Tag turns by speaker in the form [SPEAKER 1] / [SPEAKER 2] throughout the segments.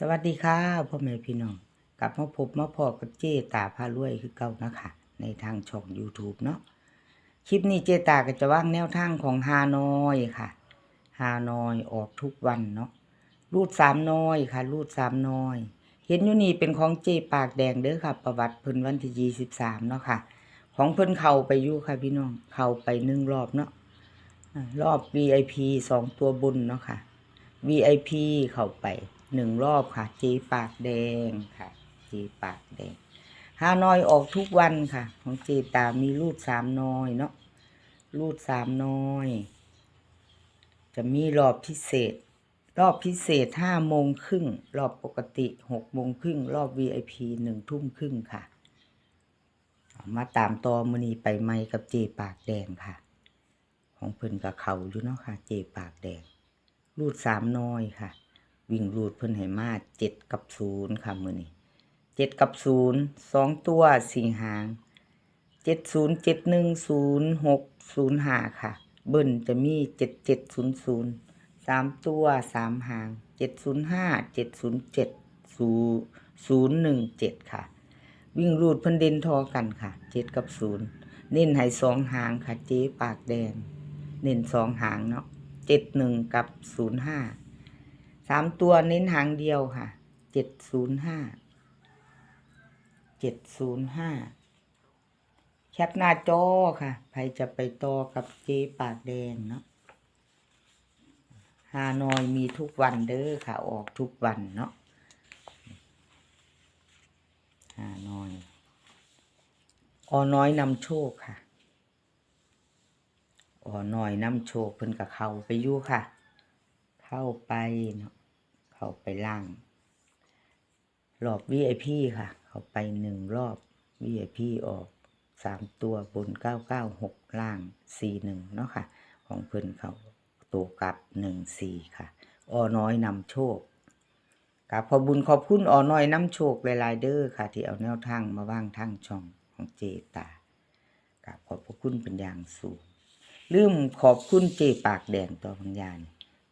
[SPEAKER 1] สวัสดีค่ะพ่อแม่พี่น้องกลับมาพบมาพอกับเจตาพารวยคือเก่านะคะในทางช่อง YouTube เนาะคลิปนี้เจตาก็จะว่างแนวทางของฮานอยค่ะฮานอยออกทุกวันเนาะรูดสามน้อยค่ะ รูดสามน้อย เห็นอยู่นี่เป็นของเจปากแดงเด้อค่ะ ประวัติเพิ่นวันที่ยี่สิบสามเนาะค่ะ ของเพิ่นเข้าไปอยู่ค่ะพี่น้องเข้าไปหนึ่งรอบเนาะอ่ารอบ VIP สองตัวบนเนาะค่ะ VIP เข้าไป หนึ่งรอบค่ะเจปากแดงค่ะเจปากแดงฮานอยออกทุกวันค่ะ ของเจตามีรูดสามน้อยเนาะรูดสามน้อย จะมีรอบพิเศษ รอบพิเศษห้าโมงครึ่งรอบปกติหกโมงครึ่งรอบ VIP หนึ่งทุ่มครึ่งค่ะ มาตามตอมนีไปไหมกับเจปากแดงค่ะ ของเพิ่นกับเขาอยู่เนาะค่ะ เจปากแดง รูดสามน้อยค่ะ วิ่งรูดเพิ่นให้มาเจ็ดกับศูนย์ค่ะมือนี้เจ็ดกับศูนย์สองตัวสี่หางเจ็ดศูนย์เจ็ดหนึ่งศูนย์หกศูนย์ห้าค่ะ เบิ้ลจะมีเจ็ดเจ็ดศูนย์ศูนย์สามตัวสามหางเจ็ดศูนย์ห้าเจ็ดศูนย์เจ็ดศูนย์ศูนย์หนึ่งเจ็ดค่ะ วิ่งรูดเพิ่นเด่นทอกันค่ะเจ็ดกับศูนย์เน้นให้สองหางค่ะเจ๊ปากแดง เน้นสองหางเนาะเจ็ดหนึ่งกับศูนย์ห้า สามตัวเน้นหางเดียวค่ะ เจ็ดศูนย์ห้า เจ็ดศูนย์ห้า แคปหน้าจอค่ะใครจะไปต่อกับเจ๊ปากแดงเนาะฮานอยมีทุกวันเด้อค่ะ ออกทุกวันเนาะฮานอย ออน้อยนำโชคค่ะอ๋อหน่อยน้ำโชคเพิ่นกับเขาไปอยู่ค่ะ เข้าไปเนาะ เขาไปล่าง รอบ VIP ค่ะ เขาไปหนึ่งรอบ VIP ออกสามตัวบนเก้าเก้าหกล่างสี่หนึ่งเนาะค่ะ ของเพิ่อนเขาตัวกลับหนึ่งสี่ค่ะออน้อยนำโชคกับขอบุญขอบคุณออน้อยนำโชคหลายๆเด้อค่ะ ที่เอาแนวทางมาว่างทางช่องของเจตากับขอบพระคุณเป็นอย่างสูงลืมขอบคุณเจปากแดงตัวบางยาน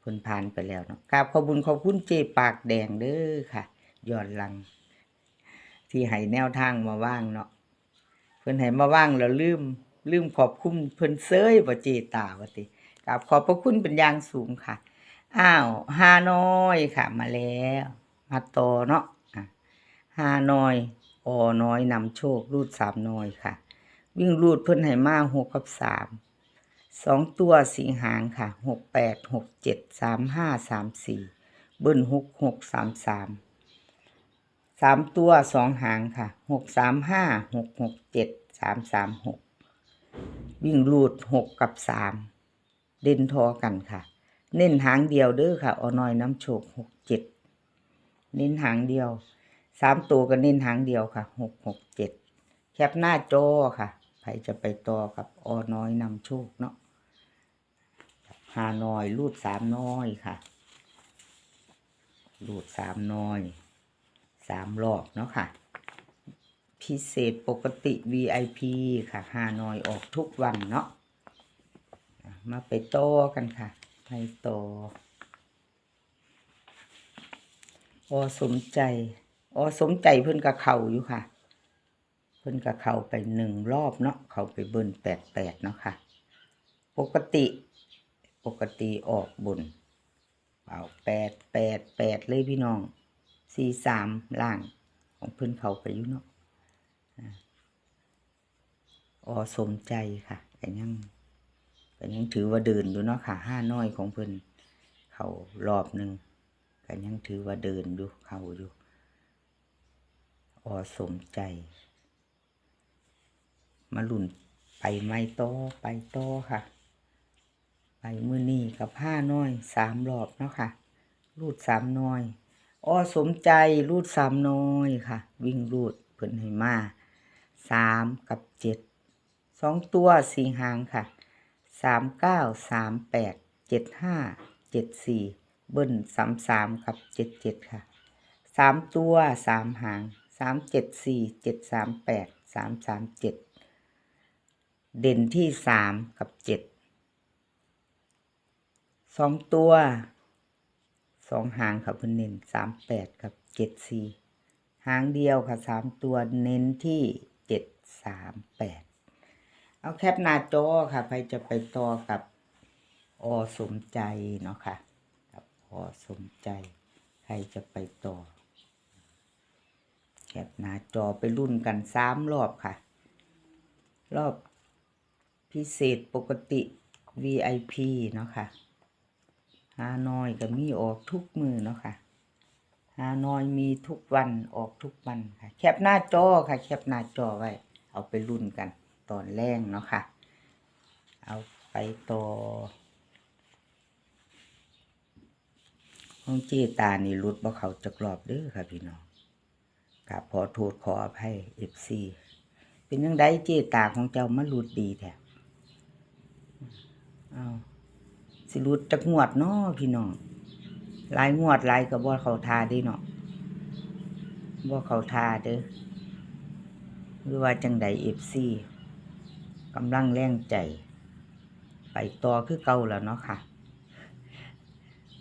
[SPEAKER 1] พิ่นผ่านไปแล้วเนาะกราบขอบุญขอบคุณเจปากแดงเด้อค่ะย้อนหลัง ที่ให้แนวทางมาว่างเนาะเพิ่นให้มาว่างแล้วลืม ลืมขอบคุณเพิ่นเซยบ่เจตาว่าติกราบขอบพระคุณเป็นอย่างสูงค่ะอ้าวฮานอยค่ะ มาแล้ว มาต่อเนาะอะฮานอยออน้อยนำโชครูดสามน้อยค่ะ วิ่งรูดเพิ่นให้มาหกกับสาม สองตัวสีหางค่ะหกแปดหกเจ็ดสามห้าสามสี่เบิ้ลหกหกสามสามสามตัวสองหางค่ะหกสามห้าหกหกเจ็ดสามสามหกวิ่งรูดหกกับสามเด่นทอกันค่ะ เน้นหางเดียวเด้อค่ะออน้อยน้ำโชกหกเจ็ดเน้นหางเดียวสามตัวก็เน้นหางเดียวค่ะหกหกเจ็ดแคปหน้าจอค่ะใครจะไปต่อกับออน้อยนำโชคเนาะ หาน้อย รูดสามน้อยค่ะ รูดสามน้อยสามรอบเนาะค่ะ พิเศษปกติ VIP ค่ะหาน้อยออกทุกวันเนาะมาไปโตกันค่ะ ไปโตอสมใจอสมใจเพิ่นกับเขาอยู่ค่ะ เพิ่นกับเขาไปหนึ่งรอบเนาะเขาไปเบิ้ลแปดแปดเนาะค่ะ ปกติ ปกติออกบนเอาแปดแปดแปดเลยพี่น้องสี่สามล่างของเพื่อนเขาไปอยู่เนาะอ่าอ๋อสมใจค่ะแต่ยังแต่ยังถือว่าเดินอยู่เนาะค่ะห้าน้อยของเพื่อนเขารอบหนึ่งก็ยังถือว่าเดินอยู่เขาอยู่ออสมใจ มาหลุ่นไปไม่โตอไปโตอค่ะ ไปมือนี่กับผ้าน้อยสามรอบเนาะค่ะ รูดสามน้อยอ้อสมใจรูดสามน้อยค่ะ วิ่งรูดเพิ่นให้มาสามกับเจ็ดสองตัวสี่หางค่ะสามเก้าสามแปดเจ็ดห้าเจ็ดสี่เบิ้ลสามสามกับเจ็ดเจ็ดค่ะสามตัวสามหางสามเจ็ดสี่เจ็ดสามแปดสามสามเจ็ดเด่นที่สามกับเจ็ด สองตัวสองหางค่ะเพิ่นเน้นสามแปดกับเจ็ดสี่หางเดียวค่ะสามตัวเน้นที่เจ็ดสามแปดเอาแคปหน้าจอค่ะใครจะไปต่อกับอสมใจเนาะค่ะกับอสมใจ ใครจะไปต่อ แคปหน้าจอไปรุ่นกันสามรอบค่ะ รอบพิเศษปกติ VIP เนาะค่ะ ฮานอยก็มีออกทุกมือเนาะค่ะฮานอยมีทุกวันออกทุกวันค่ะ แคปหน้าจอค่ะ แคปหน้าจอไว้ เอาไปรุ่นกัน ตอนแรกเนาะค่ะ เอาไปต่อห้องจีตานี่รุดบ่เขาจะกรอบเด้อค่ะพี่น้องกับขอโทษขออภัยเอฟซีเป็นยังไงเจตาของเจ้ามารุดดีแท้เอา สิรุดจักงวดเนาะพี่น้องหลายงวดหลายก็บ่เขาทาด้เนาะบ่เขาทาเด้อหรือว่าจังใดเอฟซีกำลังแรงใจ ไปต่อคือเก่าแล้วเนาะค่ะ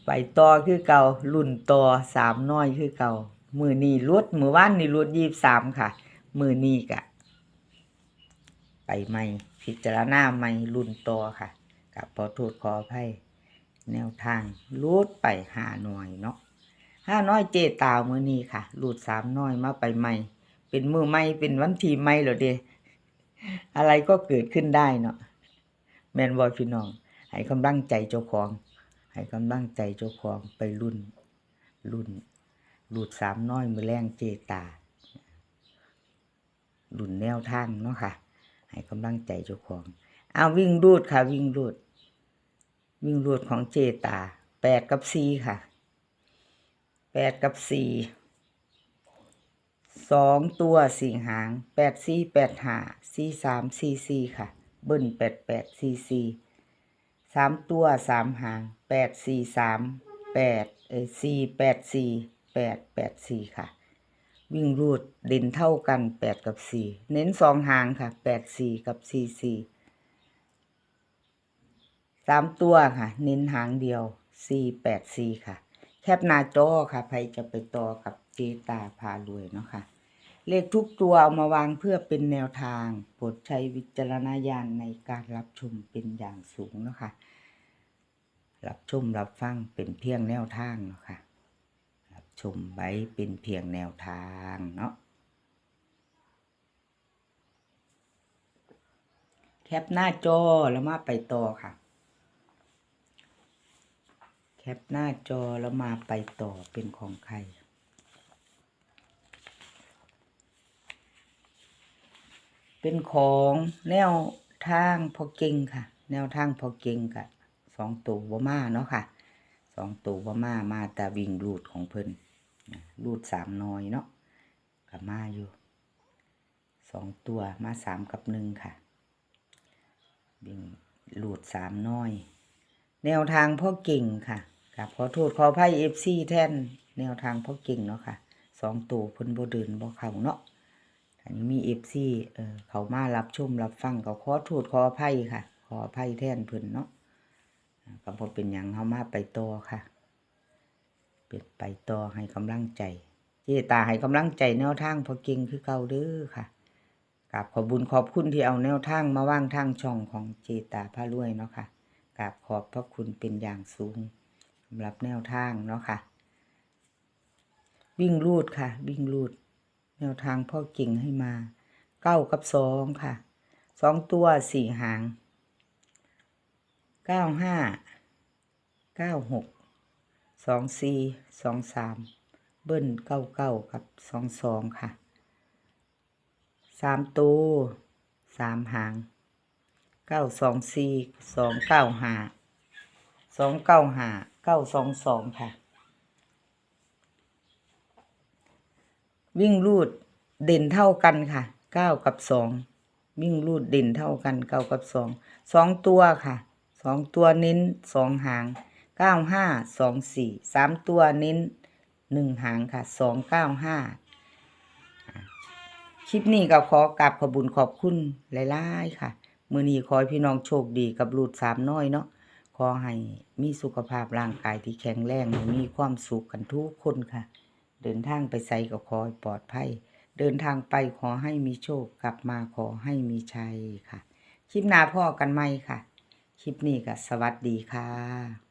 [SPEAKER 1] ไปต่อคือเก่ารุ่นต่อสามน้อยคือเก่ามือนี้ลดมือว่านนี่ลดยี่สามค่ะ มือนีกะ ไปใหม่ พิจารณาใหม่รุ่นต่อค่ะ กับขอโทษขออภัยแนวทางรูดไปหาหน่อยเนาะห้าน้อยเจตาวมือนี้ค่ะรูดสามน้อยมาไปใหม่ เป็นมือใหม่เป็นวันทีใหม่เหรอเดอะไรก็เกิดขึ้นได้เนาะแมนบอยพี่น้องให้กำลังใจเจ้าของให้กำลังใจเจ้าของไปรุ่นรุ่นหลุดสามน้อยมือแรงเจตารุ่นแนวทางเนาะค่ะให้กำลังใจเจ้าของ เอาวิ่งรูดค่ะ วิ่งรูด วิ่งรูดของเจตาแปดกับสี่ค่ะแปดกับสี่สองตัวสี่หางแปดสี่แปดห้าสี่สามสี่สี่ค่ะ เบิ้ลแปดแปดสี่สี่สามตัวสามหางแปดสี่สามแปดเอสี่แปดสี่แปดแปดสี่ค่ะ วิ่งรูดเด่นเท่ากันแปดกับสี่เน้นสองหางค่ะแปดสี่กับสี่สี่ สามตัวค่ะ เน้นหางเดียวสี่แปดสี่ค่ะ แคปหน้าจอค่ะใครจะไปต่อกับเจตาพารวยเนาะค่ะ เลขทุกตัวเอามาวางเพื่อเป็นแนวทางโปรดใช้วิจารณญาณในการรับชมเป็นอย่างสูงเนาะค่ะ รับชมรับฟังเป็นเพียงแนวทางเนาะค่ะ รับชมไว้เป็นเพียงแนวทางเนาะแคปหน้าจอแล้วมาไปต่อค่ะ แคปหน้าจอแล้วมาไปต่อเป็นของใครเป็นของแนวทางพอเก่งค่ะ แนวทางพอเก่งกับสองตัวบ่มาเนาะค่ะสองตัวบ่มามาแต่วิ่งรูดของเพิ่นรูดสามน้อยเนาะกับมาอยู่สองตัวมาสามกับหนึ่งค่ะวิ่งรูดสามน้อย แนวทางพ่อเก่งค่ะ กับขอโทษขออภัยเอฟซีแทนแนวทางพ่อเก่งเนาะค่ะสองตัวเพิ่นบ่เดินบ่เข้าเนาะอันนี้มีเอฟซีเออเขามารับชมรับฟังก็ขอโทษขออภัยค่ะ ขออภัยแทนเพิ่นเนาะก็บ่เป็นหยังเฮามาไปต่อค่ะเป็นไปต่อให้กำลังใจเจตาให้กำลังใจแนวทางพอเก่งคือเก่าเด้อค่ะกราบขอบุญขอบคุณที่เอาแนวทางมาว่างทางช่องของเจตาพารวยเนาะค่ะกราบขอบพระคุณเป็นอย่างสูงำหรับแนวทางเนาะค่ะ วิ่งรูดค่ะ วิ่งรูด แนวทางพ่อเก่งให้มาเก้ากับสองค่ะสองตัวสี่หางเก้าห้าเก้าหกสองสี่สองสามเบิ้ลเก้าเก้ากับสองสองค่ะสามตัวสามหางเก้าสองสี่สองเก้าห้าสองเก้าห้า เก้าสองสองค่ะ วิ่งรูดเด่นเท่ากันค่ะเก้ากับสองวิ่งรูดเด่นเท่ากันเก้ากับสองสองตัวค่ะสองตัวเน้นสองหางเก้าห้าสองสี่สามตัวเน้นหนึ่งหางค่ะสองเก้าห้าคลิปนี้ก็ขอกราบขอบุญขอบคุณหลาย ๆ ค่ะ มือนี้ขอให้พี่น้องโชคดีกับรูดสามน้อยเนาะ ขอให้มีสุขภาพร่างกายที่แข็งแรงให้มีความสุขกันทุกคนค่ะ เดินทางไปใส่ก็ขอปลอดภัย เดินทางไปขอให้มีโชค กลับมาขอให้มีชัยค่ะ คลิปหน้าพ่อกันไหมค่ะ คลิปนี้ก็สวัสดีค่ะ